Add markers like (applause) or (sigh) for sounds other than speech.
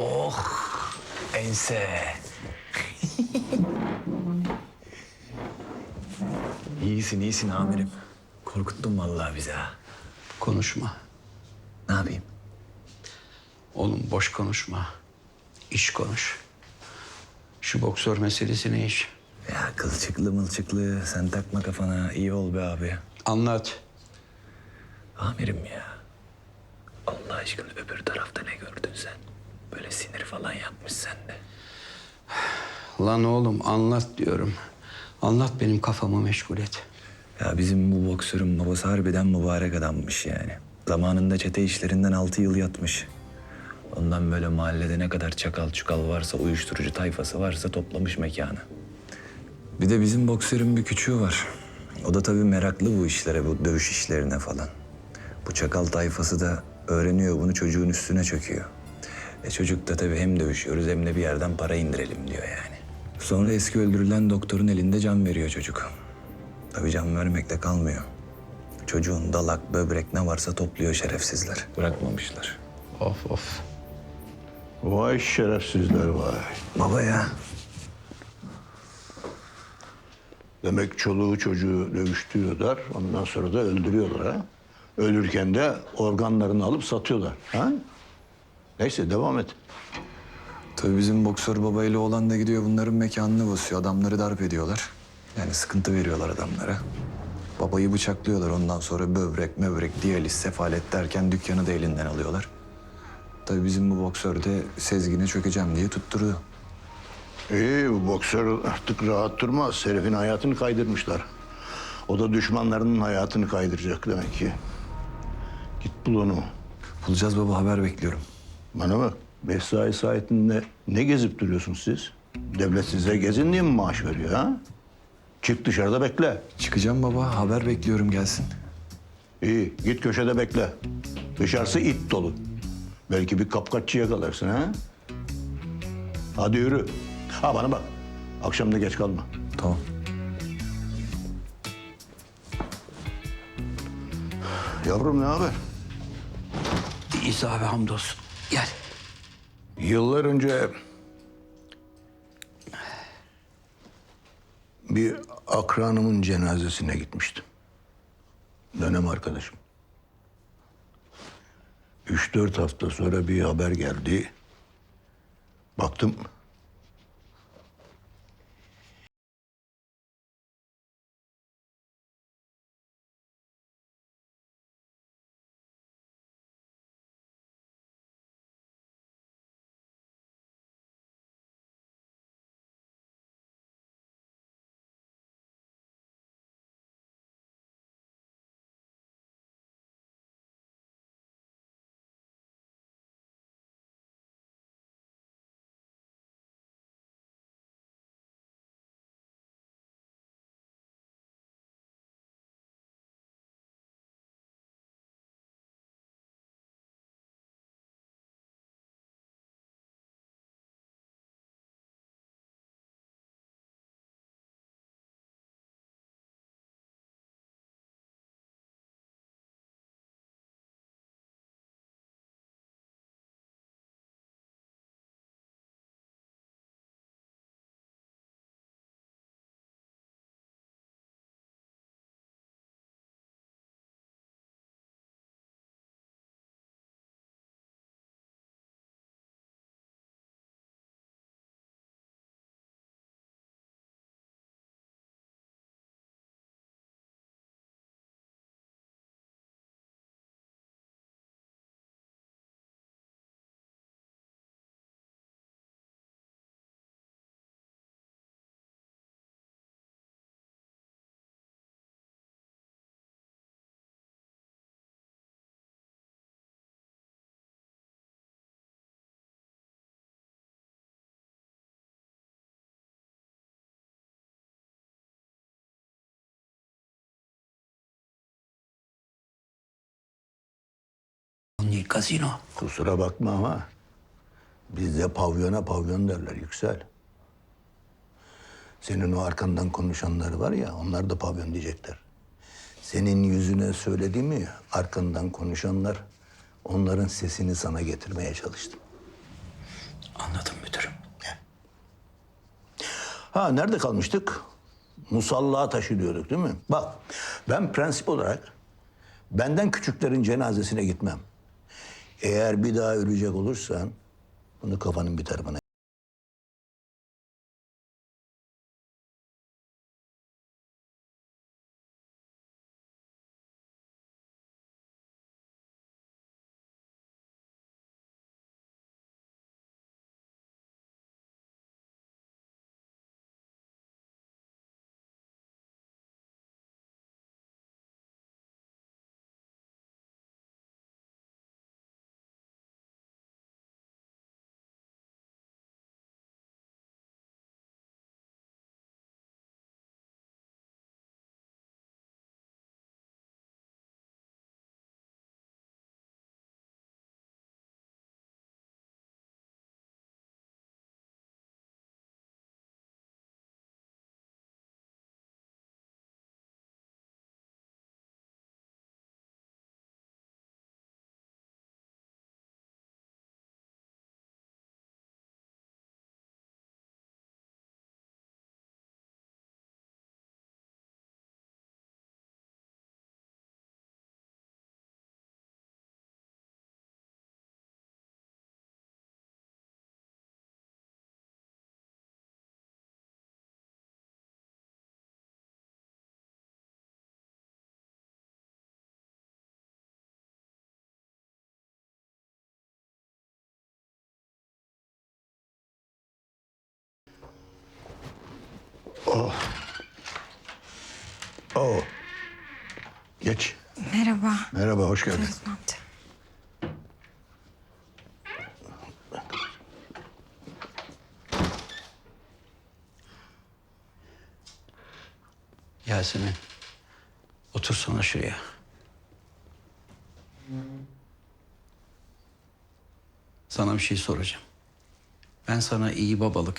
Oh, ense. (laughs) iyisin, iyisin amirim. Korkuttun vallahi bizi ha. Konuşma. Ne yapayım? Oğlum boş konuşma. İş konuş. Şu boksör meselesi ne iş? Ya kılçıklı mılçıklı sen takma kafana. iyi ol be abi. Anlat. Amirim ya. Allah aşkına öbür tarafta ne gördün sen? Böyle sinir falan yapmış sende. Lan oğlum anlat diyorum. Anlat benim kafamı meşgul et. Ya bizim bu boksörün babası harbiden mübarek adammış yani. Zamanında çete işlerinden altı yıl yatmış. Ondan böyle mahallede ne kadar çakal çukal varsa, uyuşturucu tayfası varsa toplamış mekanı. Bir de bizim boksörün bir küçüğü var. O da tabii meraklı bu işlere, bu dövüş işlerine falan. Bu çakal tayfası da öğreniyor bunu çocuğun üstüne çöküyor. E çocuk da tabii hem dövüşüyoruz hem de bir yerden para indirelim diyor yani. Sonra eski öldürülen doktorun elinde can veriyor çocuk. Tabii can vermekle kalmıyor. Çocuğun dalak, böbrek ne varsa topluyor şerefsizler. Bırakmamışlar. Of of. Vay şerefsizler vay. Baba ya. Demek çoluğu çocuğu dövüştürüyorlar. Ondan sonra da öldürüyorlar ha. Ölürken de organlarını alıp satıyorlar. Ha? Neyse devam et. Tabii bizim boksör babayla olan da gidiyor bunların mekanını basıyor. Adamları darp ediyorlar. Yani sıkıntı veriyorlar adamlara. Babayı bıçaklıyorlar ondan sonra böbrek, möbrek, diyaliz, sefalet derken dükkanı da elinden alıyorlar. Tabii bizim bu boksör de Sezgin'e çökeceğim diye tutturuyor. İyi bu boksör artık rahat durmaz. Herifin hayatını kaydırmışlar. O da düşmanlarının hayatını kaydıracak demek ki. Git bul onu. Bulacağız baba haber bekliyorum. Bana bak. Mesai saatinde ne gezip duruyorsunuz siz? Devlet size gezin diye mi maaş veriyor ha? Çık dışarıda bekle. Çıkacağım baba haber bekliyorum gelsin. İyi git köşede bekle. Dışarısı it dolu. Belki bir kapkaççı yakalarsın ha? Hadi yürü. Ha bana bak. Akşam da geç kalma. Tamam. Yavrum ne haber? İyiyiz abi hamdolsun. Gel. Yıllar önce bir akranımın cenazesine gitmiştim. Dönem arkadaşım. Üç dört hafta sonra bir haber geldi. Baktım Gazino. kusura bakma ama bizde pavyona pavyon derler yüksel. Senin o arkandan konuşanlar var ya onlar da pavyon diyecekler. Senin yüzüne söylediğimi arkandan konuşanlar onların sesini sana getirmeye çalıştım. Anladım müdürüm. Ha nerede kalmıştık? Musalla taşı diyorduk değil mi? Bak ben prensip olarak benden küçüklerin cenazesine gitmem. Eğer bir daha ölecek olursan bunu kafanın bir tarafına Oo. Geç. Merhaba. Merhaba, hoş geldin. Feridun amca. Yasemin. Otursana şuraya. Sana bir şey soracağım. Ben sana iyi babalık